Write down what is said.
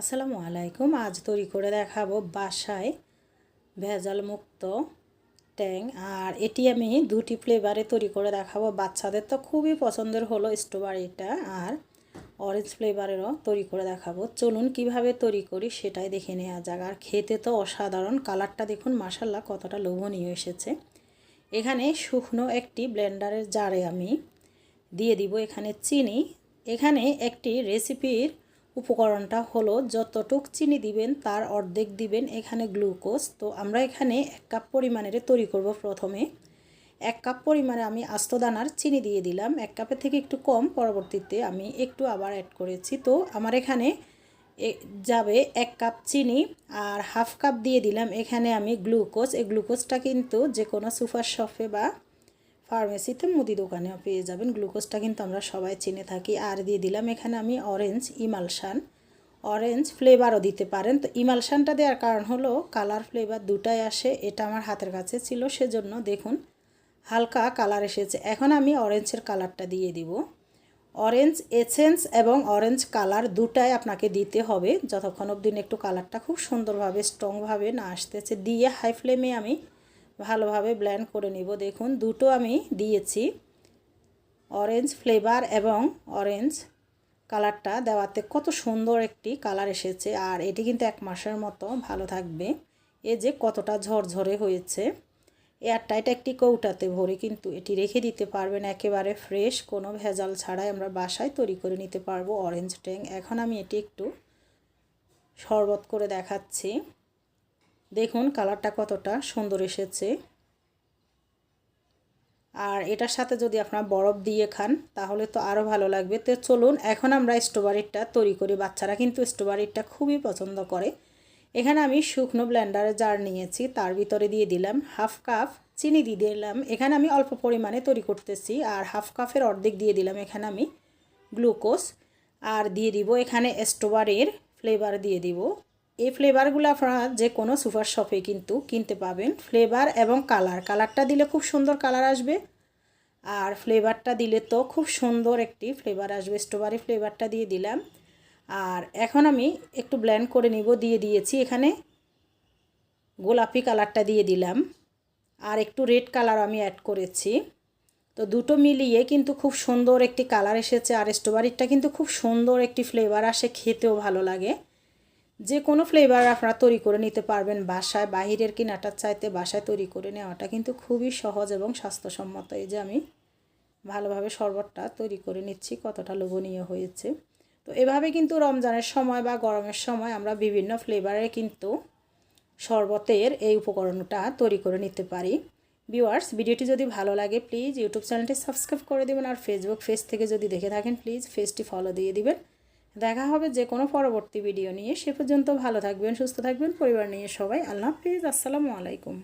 আসসালামু আলাইকুম। আজ তৈরি করে দেখাবো বাসায় ভেজাল মুক্ত ট্যাং। আর এটি আমি দুটি ফ্লেভারে তৈরি করে দেখাবো। বাচ্চাদের তো খুবই পছন্দের হলো স্ট্রবেরিটা আর অরেঞ্জ ফ্লেভারেরও তৈরি করে দেখাবো। চলুন কীভাবে তৈরি করি সেটাই দেখে নেওয়া যাক। আর খেতে তো অসাধারণ। কালারটা দেখুন মাসাল্লাহ কতটা লোভনীয় এসেছে। এখানে শুকনো একটি ব্লেন্ডারের জারে আমি দিয়ে দিব এখানে চিনি। এখানে একটি রেসিপির উপকরণটা হলো যতটুক চিনি দিবেন তার অর্ধেক দিবেন এখানে গ্লুকোজ। তো আমরা এখানে এক কাপ পরিমাণের তৈরি করব প্রথমে। এক কাপ পরিমাণে আমি আস্ত দানার চিনি দিয়ে দিলাম। এক কাপের থেকে একটু কম, পরবর্তীতে আমি একটু আবার অ্যাড করেছি। তো আমার এখানে যাবে এক কাপ চিনি আর হাফ কাপ দিয়ে দিলাম এখানে আমি গ্লুকোজ। এই গ্লুকোজটা কিন্তু যে কোনো সুপার শপে বা ফার্মেসিতে মুদি দোকানেও পেয়ে যাবেন। গ্লুকোজটা কিন্তু আমরা সবাই চিনে থাকি। আর দিয়ে দিলাম, এখানে আমি অরেঞ্জ ইমালশান অরেঞ্জ ফ্লেভারও দিতে পারেন। তো ইমালশানটা দেওয়ার কারণ হলো কালার ফ্লেভার দুটাই আসে। এটা আমার হাতের কাছে ছিল, সেজন্য দেখুন, হালকা কালার এসেছে। এখন আমি অরেঞ্জের কালারটা দিয়ে দিব। অরেঞ্জ এসেন্স এবং অরেঞ্জ কালার দুটাই আপনাকে দিতে হবে। যতক্ষণ অবদিন একটু কালারটা খুব সুন্দরভাবে স্ট্রংভাবে না আসতেছে। দিয়ে হাই ফ্লেমে আমি ভালোভাবে ব্ল্যান্ড করে নিব। দেখুন, দুটো আমি দিয়েছি। অরেঞ্জ ফ্লেভার এবং অরেঞ্জ কালারটা দেওয়াতে কত সুন্দর একটি কালার এসেছে। আর এটি কিন্তু এক মাসের মতো ভালো থাকবে। এ যে কতটা ঝরঝরে হয়েছে। এয়ারটাইট একটি কৌটাতে ভরে কিন্তু এটি রেখে দিতে পারবেন। একেবারে ফ্রেশ কোনো ভেজাল ছাড়াই আমরা বাসায় তৈরি করে নিতে পারব অরেঞ্জ ট্যাং এখন আমি এটি একটু শরবত করে দেখাচ্ছি। দেখুন কালারটা কতটা সুন্দর এসেছে। আর এটার সাথে যদি আপনার বরফ দিয়ে খান, তাহলে তো আরও ভালো লাগবে। তো চলুন, এখন আমরা স্ট্রবেরিটা তৈরি করি। বাচ্চারা কিন্তু স্ট্রবেরিটা খুবই পছন্দ করে। এখানে আমি শুকনো ব্লেন্ডারে জার নিয়েছি, তার ভিতরে দিয়ে দিলাম হাফ কাপ চিনি দিয়ে দিলাম। এখানে আমি অল্প পরিমাণে তৈরি করতেছি, আর হাফ কাপের অর্ধেক দিয়ে দিলাম এখানে আমি গ্লুকোজ। আর দিয়ে দিব এখানে স্ট্রবেরির ফ্লেভার দিয়ে দিব। এই ফ্লেভারগুলো আপনারা যে কোনো সুপার শপে কিন্তু কিনতে পাবেন। ফ্লেভার এবং কালার কালারটা দিলে খুব সুন্দর কালার আসবে। আর ফ্লেভারটা দিলে তো খুব সুন্দর একটি ফ্লেভার আসবে। স্ট্রবেরি ফ্লেভারটা দিয়ে দিলাম। আর এখন আমি একটু ব্ল্যান্ড করে নিব, দিয়ে দিয়েছি এখানে। গোলাপি কালারটা দিয়ে দিলাম। আর একটু রেড কালার আমি অ্যাড করেছি। তো দুটো মিলিয়ে কিন্তু খুব সুন্দর একটি কালার এসেছে। আর স্ট্রবেরিটা কিন্তু খুব সুন্দর একটি ফ্লেভার আসে। খেতেও ভালো লাগে। যে কোনো ফ্লেভার আপনারা তৈরি করে নিতে পারবেন বাসায়, বাহিরের কিনাটার চাইতে বাসায় তৈরি করে নেওয়াটা কিন্তু খুবই সহজ এবং স্বাস্থ্যসম্মত। এই যে আমি ভালোভাবে শরবতটা তৈরি করে নিচ্ছি, কতটা লোভনীয় হয়েছে। তো এভাবে কিন্তু রমজানের সময় বা গরমের সময় আমরা বিভিন্ন ফ্লেভারের কিন্তু শরবতের এই উপকরণটা তৈরি করে নিতে পারি। ভিউয়ার্স ভিডিওটি যদি ভালো লাগে প্লিজ ইউটিউব চ্যানেলটি সাবস্ক্রাইব করে দেবেন আর ফেসবুক পেজ থেকে যদি দেখে থাকেন প্লিজ পেজটি ফলো দিয়ে দিবেন। দেখা হবে যে কোনো পরবর্তী ভিডিও নিয়ে। সে পর্যন্ত ভালো থাকবেন, সুস্থ থাকবেন, পরিবার নিয়ে সবাই। আল্লাহ হাফিজ, আসসালামু আলাইকুম।